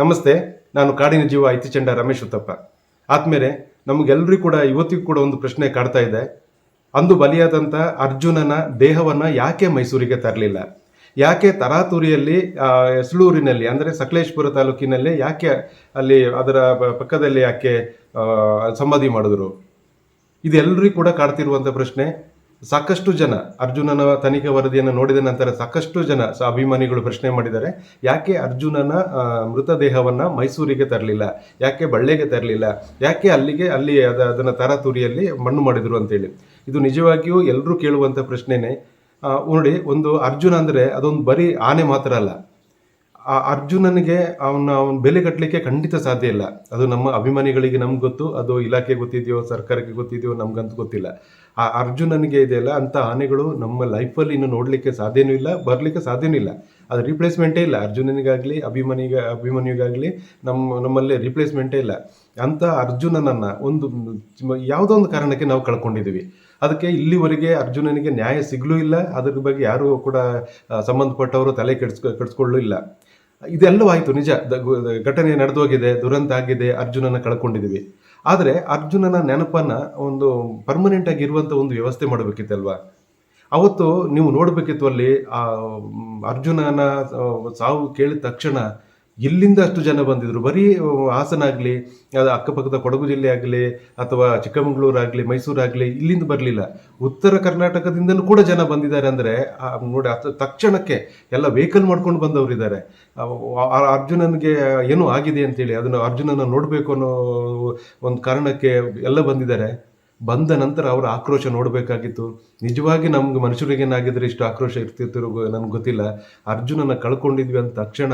ನಮಸ್ತೆ, ನಾನು ಕಾಡಿನ ಜೀವ ಐತಿಚಂಡ ರಮೇಶ್ ಉತ್ತಪ್ಪ. ಆದ್ಮೇಲೆ ನಮಗೆಲ್ಲರಿಗೂ ಕೂಡ, ಇವತ್ತಿಗೂ ಕೂಡ ಒಂದು ಪ್ರಶ್ನೆ ಕಾಡ್ತಾ ಇದೆ. ಅಂದು ಬಲಿಯಾದಂಥ ಅರ್ಜುನನ ದೇಹವನ್ನು ಯಾಕೆ ಮೈಸೂರಿಗೆ ತರಲಿಲ್ಲ? ಯಾಕೆ ತರಾತುರಿಯಲ್ಲಿ ಎಸಳೂರಿನಲ್ಲಿ ಅಂದರೆ ಸಕಲೇಶ್ಪುರ ತಾಲೂಕಿನಲ್ಲಿ ಯಾಕೆ ಅಲ್ಲಿ ಅದರ ಪಕ್ಕದಲ್ಲಿ ಯಾಕೆ ಸಮಾಧಿ ಮಾಡಿದ್ರು? ಇದೆಲ್ಲರಿಗೂ ಕೂಡ ಕಾಡ್ತಿರುವಂಥ ಪ್ರಶ್ನೆ. ಸಾಕಷ್ಟು ಜನ ಅರ್ಜುನನ ತನಿಖೆ ವರದಿಯನ್ನು ನೋಡಿದ ನಂತರ ಸಾಕಷ್ಟು ಜನ ಅಭಿಮಾನಿಗಳು ಪ್ರಶ್ನೆ ಮಾಡಿದ್ದಾರೆ. ಯಾಕೆ ಅರ್ಜುನನ ಮೃತದೇಹವನ್ನು ಮೈಸೂರಿಗೆ ತರಲಿಲ್ಲ? ಯಾಕೆ ಬಳ್ಳೆಗೆ ತರಲಿಲ್ಲ? ಯಾಕೆ ಅಲ್ಲಿಗೆ, ಅಲ್ಲಿ ಅದ, ಅದನ್ನು ತರಾತುರಿಯಲ್ಲಿ ಮಣ್ಣು ಮಾಡಿದರು ಅಂತೇಳಿ. ಇದು ನಿಜವಾಗಿಯೂ ಎಲ್ಲರೂ ಕೇಳುವಂಥ ಪ್ರಶ್ನೆನೇ. ನೋಡಿ, ಒಂದು ಅರ್ಜುನ ಅಂದರೆ ಅದೊಂದು ಬರೀ ಆನೆ ಮಾತ್ರ ಅಲ್ಲ. ಆ ಅರ್ಜುನನಿಗೆ ಅವನ ಅವನ ಬೆಲೆ ಕಟ್ಟಲಿಕ್ಕೆ ಖಂಡಿತ ಸಾಧ್ಯ ಇಲ್ಲ. ಅದು ನಮ್ಮ ಅಭಿಮಾನಿಗಳಿಗೆ ನಮ್ಗೆ ಗೊತ್ತು, ಅದು ಇಲಾಖೆ ಗೊತ್ತಿದೆಯೋ, ಸರ್ಕಾರಕ್ಕೆ ಗೊತ್ತಿದೆಯೋ ನಮ್ಗಂತೂ ಗೊತ್ತಿಲ್ಲ. ಆ ಅರ್ಜುನನಿಗೆ ಇದೆಯಲ್ಲ ಅಂತ ಆನೆಗಳು ನಮ್ಮ ಲೈಫಲ್ಲಿ ಇನ್ನು ನೋಡಲಿಕ್ಕೆ ಸಾಧ್ಯನೂ ಇಲ್ಲ, ಬರಲಿಕ್ಕೆ ಸಾಧ್ಯನೂ ಇಲ್ಲ. ಅದು ರೀಪ್ಲೇಸ್ಮೆಂಟೇ ಇಲ್ಲ. ಅರ್ಜುನನಿಗಾಗಲಿ, ಅಭಿಮಾನಿಗ ಅಭಿಮಾನಿಗಾಗಲಿ ನಮ್ಮ ನಮ್ಮಲ್ಲಿ ರೀಪ್ಲೇಸ್ಮೆಂಟೇ ಇಲ್ಲ. ಅಂತ ಅರ್ಜುನನನ್ನು ಒಂದು, ಯಾವುದೋ ಒಂದು ಕಾರಣಕ್ಕೆ ನಾವು ಕಳ್ಕೊಂಡಿದ್ದೀವಿ. ಅದಕ್ಕೆ ಇಲ್ಲಿವರೆಗೆ ಅರ್ಜುನನಿಗೆ ನ್ಯಾಯ ಸಿಗಲೂ ಇಲ್ಲ. ಅದ್ರ ಬಗ್ಗೆ ಯಾರು ಕೂಡ ಸಂಬಂಧಪಟ್ಟವರು ತಲೆ ಕೆಡಿಸ್ಕೊ ಕೆಡಿಸ್ಕೊಳ್ಳೂ ಇಲ್ಲ ಇದೆಲ್ಲವಾಯಿತು ನಿಜ. ಘಟನೆ ನಡೆದು ಹೋಗಿದೆ ದುರಂತ ಆಗಿದೆ, ಅರ್ಜುನನ ಕಳ್ಕೊಂಡಿದ್ದೀವಿ. ಆದರೆ ಅರ್ಜುನನ ನೆನಪನ್ನ ಒಂದು ಪರ್ಮನೆಂಟ್ ಆಗಿ ಇರುವಂತ ಒಂದು ವ್ಯವಸ್ಥೆ ಮಾಡಬೇಕಿತ್ತಲ್ವಾ ಅವತ್ತು ನೀವು ನೋಡಬೇಕಿತ್ತು ಅಲ್ಲಿ, ಆ, ಅರ್ಜುನನ ಸಾವು ಕೇಳಿದ ತಕ್ಷಣ ಇಲ್ಲಿಂದ ಅಷ್ಟು ಜನ ಬಂದಿದ್ರು? ಬರೀ ಹಾಸನ ಆಗಲಿ ಅದು ಅಕ್ಕಪಕ್ಕದ ಕೊಡಗು ಜಿಲ್ಲೆ ಆಗಲಿ, ಅಥವಾ ಚಿಕ್ಕಮಗಳೂರು ಆಗಲಿ ಮೈಸೂರು ಆಗಲಿ ಇಲ್ಲಿಂದ ಬರಲಿಲ್ಲ. ಉತ್ತರ ಕರ್ನಾಟಕದಿಂದಲೂ ಕೂಡ ಜನ ಬಂದಿದ್ದಾರೆ ಅಂದರೆ ನೋಡಿ ತಕ್ಷಣಕ್ಕೆ ಎಲ್ಲ ವೆಹಿಕಲ್ ಮಾಡ್ಕೊಂಡು ಬಂದವರಿದ್ದಾರೆ ಅರ್ಜುನನಿಗೆ ಏನೋ ಆಗಿದೆ ಅಂತೇಳಿ, ಅದನ್ನು ಅರ್ಜುನನ ನೋಡಬೇಕು ಅನ್ನೋ ಒಂದು ಕಾರಣಕ್ಕೆ ಎಲ್ಲ ಬಂದಿದ್ದಾರೆ. ಬಂದ ನಂತರ ಅವರ ಆಕ್ರೋಶ ನೋಡಬೇಕಾಗಿತ್ತು. ನಿಜವಾಗಿ ನಮ್ಗೆ ಮನುಷ್ಯರಿಗೇನಾಗಿದ್ರೆ ಇಷ್ಟು ಆಕ್ರೋಶ ಇರ್ತಿರ್ತಿರೋ ನನಗೆ ಗೊತ್ತಿಲ್ಲ. ಅರ್ಜುನನ ಕಳ್ಕೊಂಡಿದ್ವಿ ಅಂತ ತಕ್ಷಣ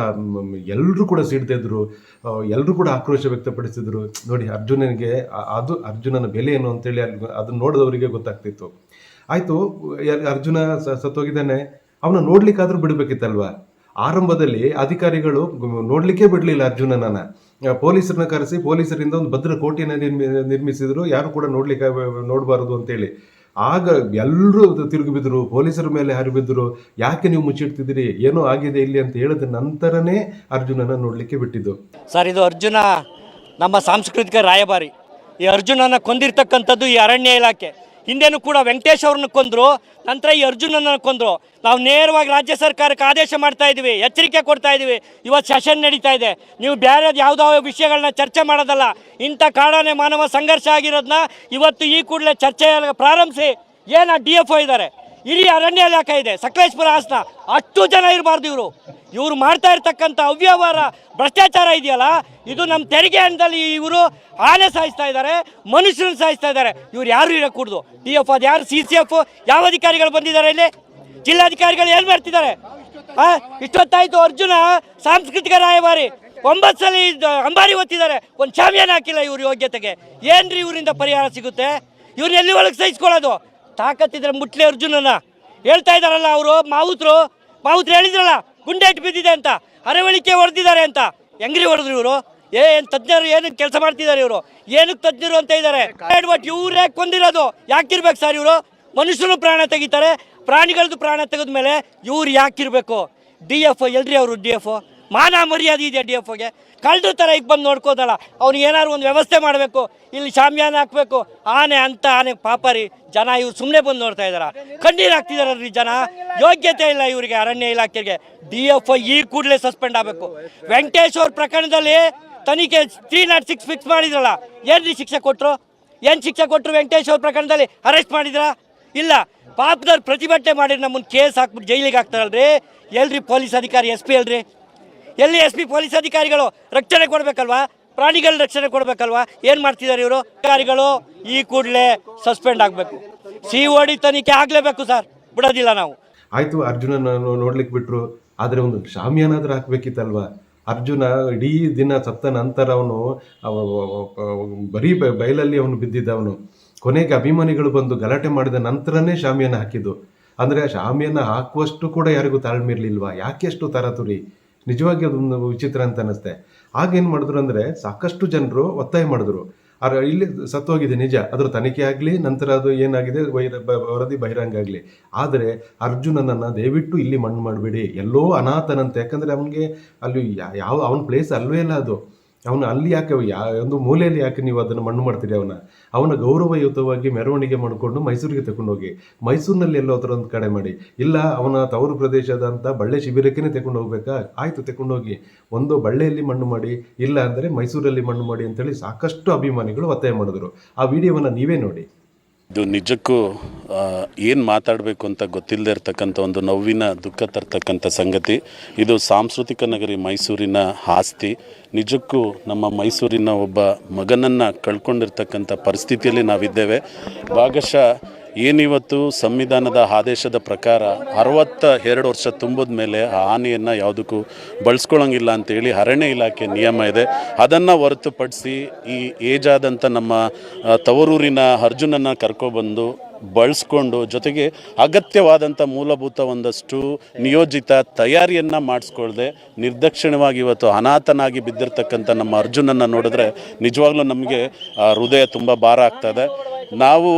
ಎಲ್ಲರೂ ಕೂಡ ಸಿಡ್ತಿದ್ರು. ಎಲ್ಲರೂ ಕೂಡ ಆಕ್ರೋಶ ವ್ಯಕ್ತಪಡಿಸಿದ್ರು. ನೋಡಿ, ಅರ್ಜುನನಿಗೆ ಅದು ಅರ್ಜುನನ ಬೆಲೆ ಏನು ಅಂತೇಳಿ ಅದನ್ನ ನೋಡಿದವರಿಗೆ ಗೊತ್ತಾಗ್ತಿತ್ತು. ಆಯಿತು ಅರ್ಜುನ ಸತ್ತೋಗಿದ್ದಾನೆ. ಅವನ ನೋಡ್ಲಿಕ್ಕಾದ್ರೂ ಬಿಡ್ಬೇಕಿತ್ತಲ್ವಾ? ಆರಂಭದಲ್ಲಿ ಅಧಿಕಾರಿಗಳು ನೋಡ್ಲಿಕ್ಕೆ ಬಿಡಲಿಲ್ಲ ಅರ್ಜುನನ ಪೊಲೀಸರನ್ನ ಕರೆಸಿ, ಪೊಲೀಸರಿಂದ ಒಂದು ಭದ್ರ ಕೋಟೆಯನ್ನು ನಿರ್ಮಿ, ನಿರ್ಮಿಸಿದ್ರು. ಯಾರು ಕೂಡ ನೋಡ್ಲಿಕ್ಕೆ, ನೋಡಬಾರದು ಅಂತೇಳಿ. ಆಗ ಎಲ್ಲರೂ ತಿರುಗಿ ಬಿದ್ರು, ಪೊಲೀಸರ ಮೇಲೆ ಹರಿಬಿದ್ರು ಯಾಕೆ ನೀವು ಮುಚ್ಚಿಡ್ತಿದ್ದೀರಿ? ಏನೋ ಆಗಿದೆ ಇಲ್ಲಿ ಅಂತ ಹೇಳಿದ ನಂತರನೇ ಅರ್ಜುನನ ನೋಡಲಿಕ್ಕೆ ಬಿಟ್ಟಿದ್ದು. ಸರ್, ಇದು ಅರ್ಜುನ ನಮ್ಮ ಸಾಂಸ್ಕೃತಿಕ ರಾಯಭಾರಿ. ಈ ಅರ್ಜುನನ ಕೊಂದಿರ್ತಕ್ಕಂಥದ್ದು ಈ ಅರಣ್ಯ ಇಲಾಖೆ. ಹಿಂದೆನೂ ಕೂಡ ವೆಂಕಟೇಶ್ ಅವ್ರನ್ನ ಕೊಂದರು, ನಂತರ ಈ ಅರ್ಜುನನ ಕೊಂದರು. ನಾವು ನೇರವಾಗಿ ರಾಜ್ಯ ಸರ್ಕಾರಕ್ಕೆ ಆದೇಶ ಮಾಡ್ತಾ ಇದ್ದೀವಿ ಎಚ್ಚರಿಕೆ ಕೊಡ್ತಾ ಇದ್ದೀವಿ ಇವತ್ತು ಸೆಷನ್ ನಡೀತಾ ಇದೆ. ನೀವು ಬೇರೆ ಯಾವುದೋ ವಿಷಯಗಳನ್ನ ಚರ್ಚೆ ಮಾಡೋದಲ್ಲ, ಇಂಥ ಕಾಡಾನೆ ಮಾನವ ಸಂಘರ್ಷ ಆಗಿರೋದನ್ನ ಇವತ್ತು ಈ ಕೂಡಲೇ ಚರ್ಚೆ ಪ್ರಾರಂಭಿಸಿ. ಏನು ಡಿ ಎಫ್ ಒ ಇದ್ದಾರೆ. ಇಡೀ ಅರಣ್ಯ ಇಲಾಖೆ ಇದೆ, ಸಕಲೇಶ್ಪುರ ಹಾಸನ. ಅಷ್ಟು ಜನ ಇರಬಾರ್ದು ಇವರು. ಇವರು ಮಾಡ್ತಾ ಇರ್ತಕ್ಕಂಥ ಅವ್ಯವಹಾರ, ಭ್ರಷ್ಟಾಚಾರ ಇದೆಯಲ್ಲ, ಇದು ನಮ್ಮ ತೆರಿಗೆ ಹಣದಲ್ಲಿ ಇವರು ಆನೆ ಸಾಯಿಸ್ತಾ ಇದ್ದಾರೆ ಮನುಷ್ಯರನ್ನು ಸಾಯಿಸ್ತಾ ಇದ್ದಾರೆ ಇವ್ರು ಯಾರು ಇರಕೂಡ್ದು? ಡಿ ಎಫ್ ಅದು ಯಾರು? C C F? ಯಾವ ಅಧಿಕಾರಿಗಳು ಬಂದಿದ್ದಾರೆ ಇಲ್ಲಿ? ಜಿಲ್ಲಾಧಿಕಾರಿಗಳು ಏನು ಮಾಡ್ತಿದ್ದಾರೆ? ಹಾಂ ಇಷ್ಟೊತ್ತಾಯ್ತು ಅರ್ಜುನ ಸಾಂಸ್ಕೃತಿಕ ರಾಯಭಾರಿ. ಒಂಬತ್ತು ಸಲ ಅಂಬಾರಿ ಒತ್ತಿದ್ದಾರೆ ಒಂದು ಚಾಮಿಯನ್ ಹಾಕಿಲ್ಲ ಇವ್ರ ಯೋಗ್ಯತೆಗೆ. ಏನ್ರಿ ಇವರಿಂದ ಪರಿಹಾರ ಸಿಗುತ್ತೆ? ಇವ್ರನ್ನ ಎಲ್ಲಿ ಒಳಗೆ ಸಹಿಸ್ಕೊಳ್ಳೋದು? ತಾಕತ್ತಿದ್ರೆ ಮುಟ್ಲಿ ಅರ್ಜುನನ. ಹೇಳ್ತಾ ಇದಾರಲ್ಲ ಅವರು, ಮಾವುತ್ರು. ಮಾವುತ್ರು ಹೇಳಿದ್ರಲ್ಲ ಗುಂಡೇಟ್ ಬಿದ್ದಿದೆ ಅಂತ. ಅರವಳಿಕೆ ಹೊಡೆದಿದ್ದಾರೆ ಅಂತ. ಹೆಂಗ್ರಿ ಹೊಡೆದ್ರು ಇವರು? ಏನ್ ತಜ್ಞರು ಏನಕ್ಕೆ ಕೆಲಸ ಮಾಡ್ತಿದ್ದಾರೆ ಇವರು? ಏನಕ್ಕೆ ತಜ್ಞರು ಅಂತ ಇದ್ದಾರೆ? ಇವ್ರೇ ಕೊಂದಿರೋದು. ಯಾಕಿರ್ಬೇಕು ಸರ್ ಇವರು? ಮನುಷ್ಯರು ಪ್ರಾಣ ತೆಗಿತಾರೆ, ಪ್ರಾಣಿಗಳದ್ದು ಪ್ರಾಣ ತೆಗೆದ್ಮೇಲೆ ಇವ್ರು ಯಾಕಿರ್ಬೇಕು? ಡಿ ಎಫ್, ಎಲ್ರಿ ಅವರು ಡಿ ಎಫ್? ಮಾನ ಮರ್ಯಾದೆ ಇದೆ ಡಿ ಎಫ್ಗೆ ಕಳ್ಳರ ಥರ ಈಗ ಬಂದು ನೋಡ್ಕೋದಲ್ಲ. ಅವ್ನಿಗೆ ಏನಾದ್ರು ಒಂದು ವ್ಯವಸ್ಥೆ ಮಾಡಬೇಕು, ಇಲ್ಲಿ ಶಾಮಿಯಾನ ಹಾಕಬೇಕು. ಆನೆ ಅಂತ ಆನೆ ಪಾಪರಿ ಜನ ಇವ್ರು ಸುಮ್ಮನೆ ಬಂದು ನೋಡ್ತಾ ಇದ್ದಾರೆ? ಕಣ್ಣೀರು ಹಾಕ್ತಿದಾರೀ ಜನ? ಯೋಗ್ಯತೆ ಇಲ್ಲ ಇವರಿಗೆ, ಅರಣ್ಯ ಇಲಾಖೆಗೆ. ಡಿ ಎಫ್ ಈ ಕೂಡಲೇ ಸಸ್ಪೆಂಡ್ ಆಗಬೇಕು. ವೆಂಕಟೇಶ್ ಅವ್ರ ಪ್ರಕರಣದಲ್ಲಿ ತನಿಖೆ ತ್ರೀ ನಾಟ್ ಸಿಕ್ಸ್ ಫಿಕ್ಸ್ ಮಾಡಿದ್ರಲ್ಲ. ಏನ್ರಿ ಶಿಕ್ಷೆ ಕೊಟ್ಟರು ಏನು ಶಿಕ್ಷೆ ಕೊಟ್ಟರು ವೆಂಕಟೇಶ್ ಅವ್ರ ಪ್ರಕರಣದಲ್ಲಿ? ಅರೆಸ್ಟ್ ಮಾಡಿದ್ರಾ? ಇಲ್ಲ. ಪಾಪದವ್ರು ಪ್ರತಿಭಟನೆ ಮಾಡಿ ನಮ್ಮನ್ನು ಕೇಸ್ ಹಾಕ್ಬಿಟ್ಟು ಜೈಲಿಗೆ ಹಾಕ್ತಾರಲ್ರಿ? ಎಲ್ರಿ ಪೊಲೀಸ್ ಅಧಿಕಾರಿ, ಎಸ್ ಪಿ ಅಲ್ರಿ ಎಲ್ಲಿ ಎಸ್ ಪಿ ಪೊಲೀಸ್ ಅಧಿಕಾರಿಗಳು ರಕ್ಷಣೆ ಕೊಡಬೇಕಲ್ವಾ? ಪ್ರಾಣಿಗಳ ರಕ್ಷಣೆ ಕೊಡಬೇಕಲ್ವಾ? ಏನು ಮಾಡ್ತಿದ್ದಾರೆ ಇವರು? ಅಧಿಕಾರಿಗಳು ಈ ಕೂಡಲೇ ಸಸ್ಪೆಂಡ್ ಆಗಬೇಕು. ಸಿ ಒ ತನಿಖೆ ಆಗಲೇಬೇಕು ಸರ್. ಬಿಡೋದಿಲ್ಲ ನಾವು. ಆಯಿತು ಅರ್ಜುನ ನೋಡ್ಲಿಕ್ಕೆ ಬಿಟ್ರು. ಆದ್ರೆ ಒಂದು ಶಾಮಿಯಾನಾದ್ರೂ ಹಾಕ್ಬೇಕಿತ್ತಲ್ವಾ? ಅರ್ಜುನ ಇಡೀ ದಿನ ಸತ್ತ ನಂತರ ಅವನು ಬರೀ ಬಯಲಲ್ಲಿ ಅವನು ಬಿದ್ದಿದ್ದ ಅವನು. ಕೊನೆಗೆ ಅಭಿಮಾನಿಗಳು ಬಂದು ಗಲಾಟೆ ಮಾಡಿದ ನಂತರನೇ ಶಾಮಿಯನ್ನು ಹಾಕಿದ್ದು. ಅಂದರೆ ಶಾಮಿಯನ್ನು ಹಾಕುವಷ್ಟು ಕೂಡ ಯಾರಿಗೂ ತಾಳ್ಮೆ ಯಾಕೆ ಅಷ್ಟು ತರಾತುರಿ? ನಿಜವಾಗಿ ಅದೊಂದು ವಿಚಿತ್ರ ಅಂತ ಅನ್ನಿಸ್ತೆ. ಆಗೇನು ಮಾಡಿದ್ರು ಅಂದರೆ ಸಾಕಷ್ಟು ಜನರು ಒತ್ತಾಯ ಮಾಡಿದ್ರು. ಅರ, ಇಲ್ಲಿ ಸತ್ತೋಗಿದೆ ನಿಜ, ಅದರ ತನಿಖೆ ಆಗಲಿ, ನಂತರ ಅದು ಏನಾಗಿದೆ, ವೈರ ವರದಿ ಬಹಿರಂಗ ಆಗಲಿ. ಆದರೆ ಅರ್ಜುನನನ್ನು ದಯವಿಟ್ಟು ಇಲ್ಲಿ ಮಣ್ಣು ಮಾಡಬೇಡಿ. ಎಲ್ಲೋ ಅನಾಥನಂತೆ, ಯಾಕಂದರೆ ಅವನಿಗೆ ಅಲ್ಲಿ ಯಾವ, ಅವನ ಪ್ಲೇಸ್ ಅಲ್ಲವೇ ಇಲ್ಲ ಅದು. ಅವನು ಅಲ್ಲಿ ಯಾಕೆ ಯಾ, ಒಂದು ಮೂಲೆಯಲ್ಲಿ ಯಾಕೆ ನೀವು ಅದನ್ನು ಮಣ್ಣು ಮಾಡ್ತೀರಿ ಅವನ? ಅವನ ಗೌರವಯುತವಾಗಿ ಮೆರವಣಿಗೆ ಮಾಡಿಕೊಂಡು ಮೈಸೂರಿಗೆ ತಗೊಂಡೋಗಿ ಮೈಸೂರಿನಲ್ಲಿ ಎಲ್ಲೋ ಹತ್ರ ಒಂದು ಕಡೆ ಮಾಡಿ. ಇಲ್ಲ, ಅವನ ತವರು ಪ್ರದೇಶದಂಥ ಬಳ್ಳೆ ಶಿಬಿರಕ್ಕೇ ತಗೊಂಡು ಹೋಗ್ಬೇಕಾ ಆಯಿತು ತಗೊಂಡೋಗಿ ಒಂದು ಬಳ್ಳೆಯಲ್ಲಿ ಮಣ್ಣು ಮಾಡಿ, ಇಲ್ಲ ಅಂದರೆ ಮೈಸೂರಲ್ಲಿ ಮಣ್ಣು ಮಾಡಿ ಅಂತೇಳಿ ಸಾಕಷ್ಟು ಅಭಿಮಾನಿಗಳು ಒತ್ತಾಯ ಮಾಡಿದ್ರು. ಆ ವಿಡಿಯೋವನ್ನು ನೀವೇ ನೋಡಿ. ಇದು ನಿಜಕ್ಕೂ ಏನು ಮಾತಾಡಬೇಕು ಅಂತ ಗೊತ್ತಿಲ್ಲದೆ ಇರತಕ್ಕಂಥ ಒಂದು ನೋವಿನ ದುಃಖ ತರ್ತಕ್ಕಂಥ ಸಂಗತಿ. ಇದು ಸಾಂಸ್ಕೃತಿಕ ನಗರಿ ಮೈಸೂರಿನ ಆಸ್ತಿ. ನಿಜಕ್ಕೂ ನಮ್ಮ ಮೈಸೂರಿನ ಒಬ್ಬ ಮಗನನ್ನು ಕಳ್ಕೊಂಡಿರ್ತಕ್ಕಂಥ ಪರಿಸ್ಥಿತಿಯಲ್ಲಿ ನಾವಿದ್ದೇವೆ. ಭಾಗಶಃ ಏನಿವತ್ತು ಸಂವಿಧಾನದ ಆದೇಶದ ಪ್ರಕಾರ ಅರವತ್ತ ಎರಡು ವರ್ಷ ತುಂಬಿದ ಮೇಲೆ ಆ ಆನೆಯನ್ನು ಯಾವುದಕ್ಕೂ ಬಳಸ್ಕೊಳ್ಳೋಂಗಿಲ್ಲ ಅಂತೇಳಿ ಅರಣ್ಯ ಇಲಾಖೆ ನಿಯಮ ಇದೆ. ಅದನ್ನು ಹೊರತುಪಡಿಸಿ ಈ ಏಜ್ ಆದಂಥ ನಮ್ಮ ತವರೂರಿನ ಅರ್ಜುನನ್ನು ಕರ್ಕೊಬಂದು ಬಳಸ್ಕೊಂಡು ಜೊತೆಗೆ ಅಗತ್ಯವಾದಂಥ ಮೂಲಭೂತ ಒಂದಷ್ಟು ನಿಯೋಜಿತ ತಯಾರಿಯನ್ನು ಮಾಡಿಸ್ಕೊಳ್ಳದೆ ನಿರ್ದಕ್ಷಿಣವಾಗಿ ಇವತ್ತು ಅನಾಥನಾಗಿ ಬಿದ್ದಿರ್ತಕ್ಕಂಥ ನಮ್ಮ ಅರ್ಜುನನ್ನು ನೋಡಿದ್ರೆ ನಿಜವಾಗ್ಲೂ ನಮಗೆ ಹೃದಯ ತುಂಬ ಭಾರ ಆಗ್ತದೆ. ನಾವು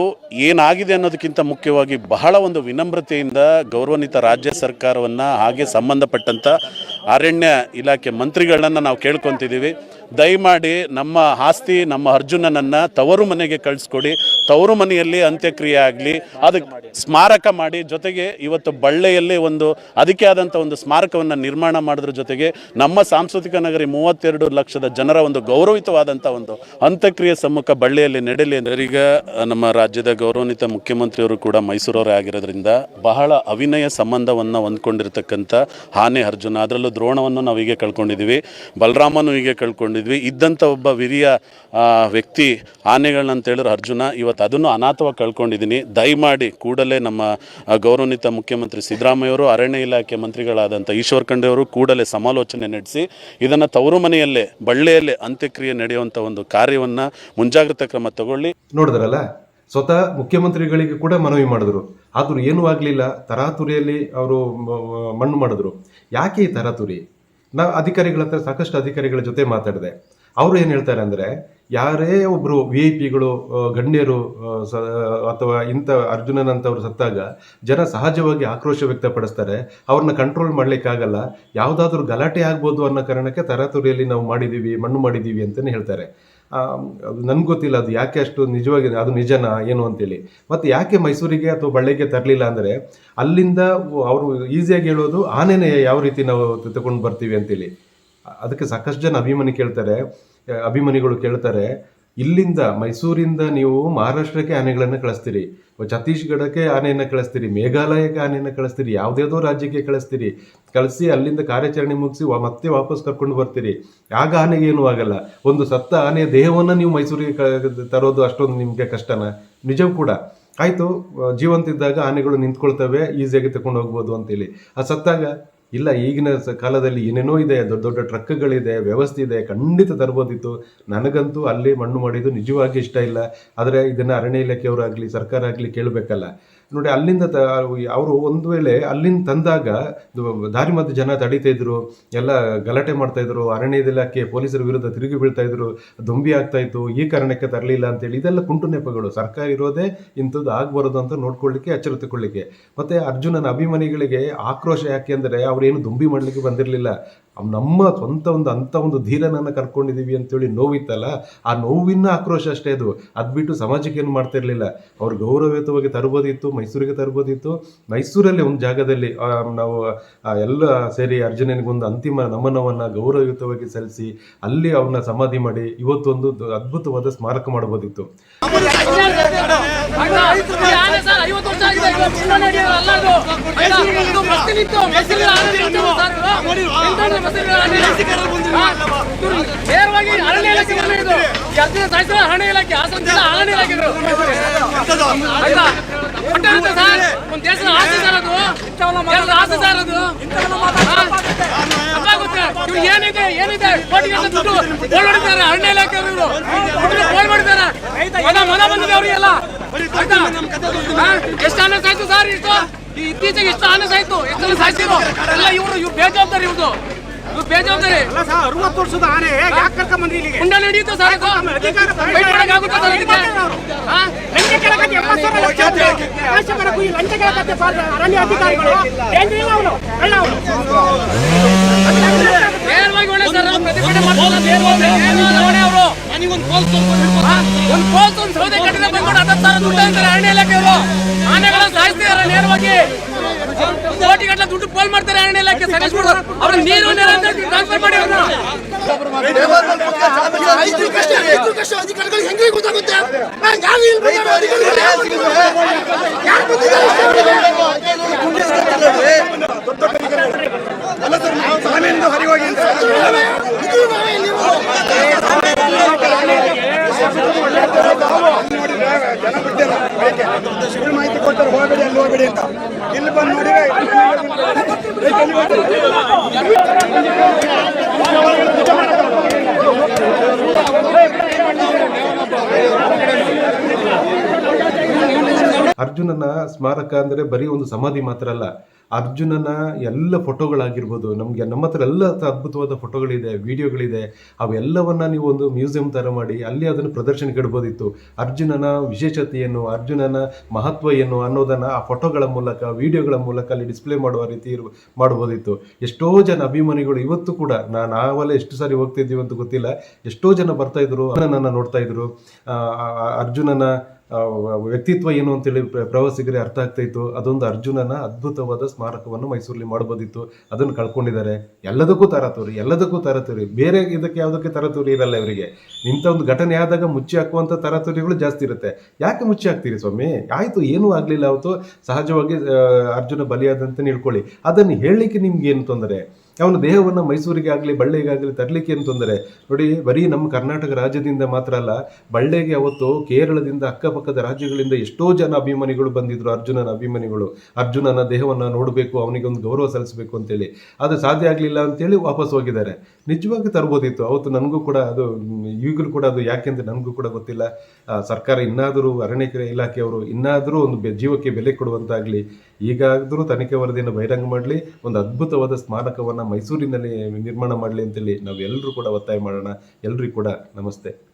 ಏನಾಗಿದೆ ಅನ್ನೋದಕ್ಕಿಂತ ಮುಖ್ಯವಾಗಿ ಬಹಳ ಒಂದು ವಿನಮ್ರತೆಯಿಂದ ಗೌರವಾನ್ವಿತ ರಾಜ್ಯ ಸರ್ಕಾರವನ್ನು ಹಾಗೆ ಸಂಬಂಧಪಟ್ಟಂಥ ಅರಣ್ಯ ಇಲಾಖೆ ಮಂತ್ರಿಗಳನ್ನ ನಾವು ಕೇಳ್ಕೊತಿದ್ದೀವಿ. ದಯಮಾಡಿ ನಮ್ಮ ಆಸ್ತಿ, ನಮ್ಮ ಅರ್ಜುನನನ್ನು ತವರು ಮನೆಗೆ ಕಳಿಸ್ಕೊಡಿ. ತವರು ಮನೆಯಲ್ಲಿ ಅಂತ್ಯಕ್ರಿಯೆ ಆಗಲಿ ಅದಕ್ಕೆ ಸ್ಮಾರಕ ಮಾಡಿ, ಜೊತೆಗೆ ಇವತ್ತು ಬಳ್ಳೆಯಲ್ಲಿ ಒಂದು ಅದಕ್ಕೆ ಆದಂಥ ಒಂದು ಸ್ಮಾರಕವನ್ನು ನಿರ್ಮಾಣ ಮಾಡಿದ್ರ ಜೊತೆಗೆ ನಮ್ಮ ಸಾಂಸ್ಕೃತಿಕ ನಗರಿ ಮೂವತ್ತೆರಡು ಲಕ್ಷದ ಜನರ ಒಂದು ಗೌರವಿತವಾದಂಥ ಒಂದು ಅಂತ್ಯಕ್ರಿಯೆ ಸಮ್ಮುಖ ಬಳ್ಳಿಯಲ್ಲಿ ನಡೆಯಲಿ ಅಂದರೆ ಈಗ ನಮ್ಮ ರಾಜ್ಯದ ಗೌರವಾನ್ವಿತ ಮುಖ್ಯಮಂತ್ರಿಯವರು ಕೂಡ ಮೈಸೂರವರೇ ಆಗಿರೋದ್ರಿಂದ ಬಹಳ ಅವಿನಯ ಸಂಬಂಧವನ್ನು ಹೊಂದ್ಕೊಂಡಿರ್ತಕ್ಕಂಥ ಆನೆ ಅರ್ಜುನ. ಅದರಲ್ಲೂ ದ್ರೋಣವನ್ನು ನಾವು ಹೀಗೆ ಕಳ್ಕೊಂಡಿದ್ವಿ, ಬಲರಾಮನು ಹೀಗೆ ಕಳ್ಕೊಂಡಿದ್ವಿ. ಇದ್ದಂಥ ಒಬ್ಬ ವಿರಿಯ ವ್ಯಕ್ತಿ ಆನೆಗಳನ್ನ ಅಂತ ಹೇಳಿದ್ರೆ ಅರ್ಜುನ. ಇವತ್ತು ಅದನ್ನು ಅನಾಥವಾಗಿ ಕಳ್ಕೊಂಡಿದ್ದೀನಿ. ದಯಮಾಡಿ ಕೂಡಲೇ ನಮ್ಮ ಗೌರವಾನ್ವಿತ ಮುಖ್ಯಮಂತ್ರಿ ಸಿದ್ದರಾಮಯ್ಯವರು, ಅರಣ್ಯ ಇಲಾಖೆ ಮಂತ್ರಿಗಳಾದಂಥ ಈಶ್ವರ್ ಖಂಡೆಯವರು ಕೂಡಲೇ ಸಮಾಲೋಚನೆ ನಡೆಸಿ, ಇದನ್ನು ತವರು ಮನೆಯಲ್ಲೇ, ಬಳ್ಳಿಯಲ್ಲೇ ಅಂತ್ಯಕ್ರಿಯೆ ನಡೆಯುವಂಥ ಒಂದು ಕಾರ್ಯವನ್ನು ಮುಂಜಾಗ್ರತಾ ಕ್ರಮ ತಗೊಳ್ಳಿ. ನೋಡಿದ್ರಲ್ಲ? ಸ್ವತಃ ಮುಖ್ಯಮಂತ್ರಿಗಳಿಗೆ ಕೂಡ ಮನವಿ ಮಾಡಿದ್ರು. ಆದರೂ ಏನೂ ಆಗಲಿಲ್ಲ. ತರಾತುರಿಯಲ್ಲಿ ಅವರು ಮಣ್ಣು ಮಾಡಿದ್ರು. ಯಾಕೆ ಈ ತರಾತುರಿ? ನಾವು ಅಧಿಕಾರಿಗಳ ಹತ್ರ ಸಾಕಷ್ಟು ಅಧಿಕಾರಿಗಳ ಜೊತೆ ಮಾತಾಡಿದೆ. ಅವರು ಏನು ಹೇಳ್ತಾರೆ ಅಂದರೆ, ಯಾರೇ ಒಬ್ಬರು ವಿ ಐ ಪಿಗಳು ಗಣ್ಯರು ಸ- ಅಥವಾ ಇಂಥ ಅರ್ಜುನನಂಥವ್ರು ಸತ್ತಾಗ ಜನ ಸಹಜವಾಗಿ ಆಕ್ರೋಶ ವ್ಯಕ್ತಪಡಿಸ್ತಾರೆ. ಅವ್ರನ್ನ ಕಂಟ್ರೋಲ್ ಮಾಡಲಿಕ್ಕಾಗಲ್ಲ. ಯಾವುದಾದ್ರೂ ಗಲಾಟೆ ಆಗ್ಬೋದು ಅನ್ನೋ ಕಾರಣಕ್ಕೆ ತರಾತುರಿಯಲ್ಲಿ ನಾವು ಮಾಡಿದ್ದೀವಿ ಮಣ್ಣು ಮಾಡಿದ್ದೀವಿ ಅಂತಲೇ ಹೇಳ್ತಾರೆ. ನನ್ಗೆ ಗೊತ್ತಿಲ್ಲ ಅದು ಯಾಕೆ ಅಷ್ಟು ನಿಜವಾಗಿ ಅದು ನಿಜನಾ, ಏನು ಅಂತೇಳಿ. ಮತ್ತು ಯಾಕೆ ಮೈಸೂರಿಗೆ ಅಥವಾ ಬಳ್ಳಿಗೆ ತರಲಿಲ್ಲ ಅಂದರೆ, ಅಲ್ಲಿಂದ ಅವರು ಈಸಿಯಾಗಿ ಹೇಳೋದು, ಆನೆನೇ ಯಾವ ರೀತಿ ನಾವು ತಗೊಂಡು ಬರ್ತೀವಿ ಅಂತೇಳಿ. ಅದಕ್ಕೆ ಸಾಕಷ್ಟು ಜನ ಅಭಿಮಾನಿ ಕೇಳ್ತಾರೆ ಅಭಿಮಾನಿಗಳು ಕೇಳ್ತಾರೆ, ಇಲ್ಲಿಂದ ಮೈಸೂರಿಂದ ನೀವು ಮಹಾರಾಷ್ಟ್ರಕ್ಕೆ ಆನೆಗಳನ್ನು ಕಳಿಸ್ತೀರಿ, ಛತ್ತೀಸ್ಗಢಕ್ಕೆ ಆನೆಯನ್ನು ಕಳಿಸ್ತೀರಿ, ಮೇಘಾಲಯಕ್ಕೆ ಆನೆಯನ್ನು ಕಳಿಸ್ತೀರಿ, ಯಾವುದ್ಯಾವುದೋ ರಾಜ್ಯಕ್ಕೆ ಕಳಿಸ್ತೀರಿ ಕಳಿಸಿ ಅಲ್ಲಿಂದ ಕಾರ್ಯಾಚರಣೆ ಮುಗಿಸಿ ಮತ್ತೆ ವಾಪಸ್ ಕರ್ಕೊಂಡು ಬರ್ತೀರಿ. ಆಗ ಆನೆಗೆ ಏನೂ ಆಗಲ್ಲ. ಒಂದು ಸತ್ತ ಆನೆಯ ದೇಹವನ್ನು ನೀವು ಮೈಸೂರಿಗೆ ತರೋದು ಅಷ್ಟೊಂದು ನಿಮಗೆ ಕಷ್ಟನ? ನಿಜವೂ ಕೂಡ. ಆಯಿತು ಜೀವಂತ ಇದ್ದಾಗ ಆನೆಗಳು ನಿಂತ್ಕೊಳ್ತವೆ, ಈಸಿಯಾಗಿ ತಗೊಂಡು ಹೋಗ್ಬೋದು ಅಂತೇಳಿ. ಆ ಸತ್ತಾಗ, ಇಲ್ಲ, ಈಗಿನ ಕಾಲದಲ್ಲಿ ಏನೇನೋ ಇದೆ, ದೊಡ್ಡ ದೊಡ್ಡ ಟ್ರಕ್ಗಳಿದೆ ವ್ಯವಸ್ಥೆ ಇದೆ, ಖಂಡಿತ ತರ್ಬೋದಿತ್ತು ನನಗಂತೂ ಅಲ್ಲಿ ಮಣ್ಣು ಮಾಡಿದ್ದು ನಿಜವಾಗಿ ಇಷ್ಟ ಇಲ್ಲ. ಆದರೆ ಇದನ್ನು ಅರಣ್ಯ ಇಲಾಖೆಯವರಾಗಲಿ ಸರ್ಕಾರ ಆಗಲಿ ಕೇಳಬೇಕಲ್ಲ. ನೋಡಿ, ಅಲ್ಲಿಂದ ಅವರು ಒಂದು ವೇಳೆ ಅಲ್ಲಿಂದ ತಂದಾಗ ದಾರಿ ಮಧ್ಯೆ ಜನ ತಡೀತಾ ಇದ್ರು, ಎಲ್ಲ ಗಲಾಟೆ ಮಾಡ್ತಾ ಇದ್ರು, ಅರಣ್ಯ ಇಲಾಖೆ ಪೊಲೀಸರ ವಿರುದ್ಧ ತಿರುಗಿ ಬೀಳ್ತಾ ಇದ್ರು, ದೊಂಬಿ ಆಗ್ತಾ ಇತ್ತು, ಈ ಕಾರಣಕ್ಕೆ ತರಲಿಲ್ಲ ಅಂತೇಳಿ ಇದೆಲ್ಲ ಕುಂಟು ನೆಪಗಳು. ಸರ್ಕಾರ ಇರೋದೇ ಇಂಥದ್ದು ಆಗ್ಬಾರದು ಅಂತ ನೋಡ್ಕೊಳ್ಳಿಕ್ಕೆ, ಎಚ್ಚರಿತುಕೊಳ್ಳಿಕ್ಕೆ. ಮತ್ತೆ ಅರ್ಜುನನ ಅಭಿಮಾನಿಗಳಿಗೆ ಆಕ್ರೋಶ ಯಾಕೆ ಅಂದರೆ ಅವ್ರೇನು ದುಂಬಿ ಮಾಡಲಿಕ್ಕೆ ಬಂದಿರಲಿಲ್ಲ. ನಮ್ಮ ಸ್ವಂತ ಒಂದು ಅಂತ ಒಂದು ಧೀರನನ್ನು ಕರ್ಕೊಂಡಿದ್ದೀವಿ ಅಂತೇಳಿ ನೋವಿತ್ತಲ್ಲ, ಆ ನೋವಿನ ಆಕ್ರೋಶ ಅಷ್ಟೇ ಅದು. ಅದು ಬಿಟ್ಟು ಸಮಾಜಕ್ಕೆ ಏನು ಮಾಡ್ತಾ ಇರಲಿಲ್ಲ ಅವ್ರು ಗೌರವಯುತವಾಗಿ ತರ್ಬೋದಿತ್ತು, ಮೈಸೂರಿಗೆ ತರ್ಬೋದಿತ್ತು. ಮೈಸೂರಲ್ಲಿ ಒಂದು ಜಾಗದಲ್ಲಿ ನಾವು ಎಲ್ಲ ಸೇರಿ ಅರ್ಜುನನಿಗೊಂದು ಅಂತಿಮ ನಮನವನ್ನು ಗೌರವಯುತವಾಗಿ ಸಲ್ಲಿಸಿ ಅಲ್ಲಿ ಅವನ್ನ ಸಮಾಧಿ ಮಾಡಿ ಇವತ್ತೊಂದು ಅದ್ಭುತವಾದ ಸ್ಮಾರಕ ಮಾಡ್ಬೋದಿತ್ತು. ನೇರವಾಗಿ ಅರಣ್ಯ ಇಲಾಖೆ ಇದು ಎದ್ದು ಸಾಯಿಸಿದ ಅರಣ್ಯ ಇಲಾಖೆ ಹಾಸನ ಜಿಲ್ಲಾ ಅರಣ್ಯ ಇಲಾಖೆ. ಆಯ್ತಾ ಸರ್ ದೇಶದ ಆಸ್ತಿ ಸರ್ ಅದು ದೇಶದ ಆಸ್ತಿ ಏನಿದೆ ಏನಿದೆ ಕೋಟಿಗೆ ದುಡ್ಡು ಅರಣ್ಯ ಇಲಾಖೆ ಮಾಡಿದ್ದಾರೆ ಮನ ಮನ ಬಂದಿದೆ ಅವರಿಗೆಲ್ಲ ಆಯ್ತಾ? ಎಷ್ಟು ಆನೆ ಸಾಯ್ತು ಸರ್ ಇಷ್ಟು ಇತ್ತೀಚೆಗೆ ಇಷ್ಟು ಆನೆ ಸಾಯ್ತು ಎಷ್ಟು ಸಾಯ್ತಿರೋ ಎಲ್ಲ ಇವರು ಇವ್ರು ಬೇಜವಾಬ್ದಾರಿ ಬೇಜವಾಬ್ದಾರಿ. ಅರವತ್ತು ವರ್ಷದ ಆನೆ ಯಾಕೆ ಕರ್ಕೊಂಡ್ ಇಲ್ಲಿಗೆ? ಗುಂಡ ನಡೆಯುತ್ತೆ ಸರ್ ಇದು ಅಧಿಕಾರ ಸರ್ ಇದಕ್ಕೆ? ಹಾ? ಲಂಚ ಕೇಳಕತ್ತೆ ಎಂಬತ್ತು ಸಾವಿರ ಲಕ್ಷ ಆದ್ರೆ ನಾಶ ಮಾಡಕ್ಕೂ ಈ ಲಂಚ ಕೇಳಕತ್ತೆ ಪಾಪ ಅರಣ್ಯ ಅಧಿಕಾರಿಗಳು. ಅವನು ಅವನು ನೇರವಾಗಿ ಹೊಡೆ ಸರ್ ಪ್ರತಿಭಟನೆ ನೇರವಾಗಿ ಅವರು? ಒಂದ್ ಪೋಸ್ಟ್ ಒಂದ್ ಸೌದೆ ಕಟ್ಟಿದ ಬಂದ್ಕೊಂಡು ಹತ್ತತ್ತು ಸಾವಿರ ದುಡ್ಡು ಅಂತಾರೆ ಅರಣ್ಯ ಇಲಾಖೆಯವರು. ಆನೆಗಳ ಸಾಯಿಸ್ತಿದಾರೆ ನೇರವಾಗಿ. ಕೋಟಿ ಗಟ್ಟಲೆ ದುಡ್ಡು ಪೋಲ್ ಮಾಡ್ತಾರೆ ಅರಣ್ಯ ಇಲಾಖೆ ಸರಿಸ್ಬಿಡು ಅವ್ರ ನೀರು ನೀರು ಅಂತ ಟ್ರಾನ್ಸ್ಫರ್ ಮಾಡಿ ಅಧಿಕಾರಿಗಳು ಹೆಂಗೆ ಗೊತ್ತಾಗುತ್ತೆ? ಯಾರು ಇಲ್ಲಿ ಬಂದಿರೋ ಅಧಿಕಾರಿಗಳು ಯಾರು ಬಂದಿದ್ದಾರೆ? ಯಾರು ಬಂದಿದ್ದಾರೆ ಇಷ್ಟು ಅವರಿಗೆ? ಇದು ನಾವೇ ನೀವು. ಮಾಹಿತಿ ಕೊಡ್ತಾರೆ ಹೋಗಬೇಡಿ ಅಂತ. ಇಲ್ಲಿ ಬಂದು ನೋಡಿ ಅರ್ಜುನನ ಸ್ಮಾರಕ ಅಂದರೆ ಬರೀ ಒಂದು ಸಮಾಧಿ ಮಾತ್ರ ಅಲ್ಲ ಅರ್ಜುನನ ಎಲ್ಲ ಫೋಟೋಗಳಾಗಿರ್ಬೋದು, ನಮಗೆ ನಮ್ಮ ಹತ್ರ ಎಲ್ಲ ಅದ್ಭುತವಾದ ಫೋಟೋಗಳಿದೆ, ವಿಡಿಯೋಗಳಿದೆ, ಅವೆಲ್ಲವನ್ನ ನೀವು ಒಂದು ಮ್ಯೂಸಿಯಂ ಥರ ಮಾಡಿ, ಅಲ್ಲಿ ಅದನ್ನು ಪ್ರದರ್ಶನಕ್ಕೆ ಇಡ್ಬೋದಿತ್ತು. ಅರ್ಜುನನ ವಿಶೇಷತೆ ಏನು ಅರ್ಜುನನ ಮಹತ್ವ ಏನು ಅನ್ನೋದನ್ನು ಆ ಫೋಟೋಗಳ ಮೂಲಕ, ವಿಡಿಯೋಗಳ ಮೂಲಕ ಅಲ್ಲಿ ಡಿಸ್ಪ್ಲೇ ಮಾಡುವ ರೀತಿ ಇರ್- ಮಾಡ್ಬೋದಿತ್ತು. ಎಷ್ಟೋ ಜನ ಅಭಿಮಾನಿಗಳು ಇವತ್ತು ಕೂಡ ನಾನು ನಾವೆಲ್ಲ ಎಷ್ಟು ಸಾರಿ ಹೋಗ್ತಿದ್ದೀವಿ ಅಂತ ಗೊತ್ತಿಲ್ಲ, ಎಷ್ಟೋ ಜನ ಬರ್ತಾ ಇದ್ರು ನನ್ನ ನೋಡ್ತಾ ಇದ್ರು ಅರ್ಜುನನ ವ್ಯಕ್ತಿತ್ವ ಏನು ಅಂತೇಳಿ ಪ್ರ- ಪ್ರವಾಸಿಗರಿಗೆ ಅರ್ಥ ಆಗ್ತಾ ಇತ್ತು. ಅದೊಂದು ಅರ್ಜುನನ ಅದ್ಭುತವಾದ ಸ್ಮಾರಕವನ್ನು ಮೈಸೂರಲ್ಲಿ ಮಾಡ್ಬೋದಿತ್ತು. ಅದನ್ನು ಕಳ್ಕೊಂಡಿದ್ದಾರೆ. ಎಲ್ಲದಕ್ಕೂ ತರತೂರಿ ಎಲ್ಲದಕ್ಕೂ ತರತೂರಿ ಬೇರೆ ಇದಕ್ಕೆ ಯಾವುದಕ್ಕೆ ತರತೂರಿ ಇರಲ್ಲ ಇವರಿಗೆ. ಇಂಥ ಒಂದು ಘಟನೆ ಆದಾಗ ಮುಚ್ಚಿ ಹಾಕುವಂಥ ತರತೂರಿಗಳು ಜಾಸ್ತಿ ಇರುತ್ತೆ. ಯಾಕೆ ಮುಚ್ಚಿ ಹಾಕ್ತೀರಿ ಸ್ವಾಮಿ? ಆಯಿತು, ಏನೂ ಆಗಲಿಲ್ಲ ಅವತ್ತು. ಸಹಜವಾಗಿ ಅರ್ಜುನ ಬಲಿಯಾದಂತ ನಿಳ್ಕೊಳ್ಳಿ ಅದನ್ನು ಹೇಳಲಿಕ್ಕೆ ನಿಮ್ಗೆ ಏನು ತೊಂದರೆ? ಅವನ ದೇಹವನ್ನು ಮೈಸೂರಿಗೆ ಆಗಲಿ ಬಳ್ಳಿಗಾಗಲಿ ತರಲಿಕ್ಕೆ ಏನು ತೊಂದರೆ? ನೋಡಿ, ಬರೀ ನಮ್ಮ ಕರ್ನಾಟಕ ರಾಜ್ಯದಿಂದ ಮಾತ್ರ ಅಲ್ಲ, ಬಳ್ಳಿಗೆ ಅವತ್ತು ಕೇರಳದಿಂದ ಅಕ್ಕಪಕ್ಕದ ರಾಜ್ಯಗಳಿಂದ ಎಷ್ಟೋ ಜನ ಅಭಿಮಾನಿಗಳು ಬಂದಿದ್ರು, ಅರ್ಜುನನ ಅಭಿಮಾನಿಗಳು. ಅರ್ಜುನನ ದೇಹವನ್ನು ನೋಡಬೇಕು, ಅವನಿಗೆ ಒಂದು ಗೌರವ ಸಲ್ಲಿಸಬೇಕು ಅಂತೇಳಿ. ಅದು ಸಾಧ್ಯ ಆಗಲಿಲ್ಲ ಅಂತೇಳಿ ವಾಪಸ್ ಹೋಗಿದ್ದಾರೆ. ನಿಜವಾಗಿ ತರ್ಬೋದಿತ್ತು. ಅವತ್ತು ನನಗೂ ಕೂಡ ಅದು, ಈಗಲೂ ಕೂಡ ಅದು ಯಾಕೆಂದ್ರೆ ನನಗೂ ಕೂಡ ಗೊತ್ತಿಲ್ಲ. ಸರ್ಕಾರ ಇನ್ನಾದರೂ ಅರಣ್ಯ ಇಲಾಖೆಯವರು ಇನ್ನಾದರೂ ಒಂದು ಜೀವಕ್ಕೆ ಬೆಲೆ ಕೊಡುವಂತಾಗಲಿ ಈಗಾದರೂ ತನಿಖೆ ವರದಿಯನ್ನು ಬಹಿರಂಗ ಮಾಡಲಿ, ಒಂದು ಅದ್ಭುತವಾದ ಸ್ಮಾರಕವನ್ನು ಮೈಸೂರಿನಲ್ಲಿ ನಿರ್ಮಾಣ ಮಾಡಲಿ ಅಂತೇಳಿ ನಾವು ಎಲ್ಲರೂ ಕೂಡ ಒತ್ತಾಯ ಮಾಡೋಣ. ಎಲ್ಲರಿಗೂ ಕೂಡ ನಮಸ್ತೆ.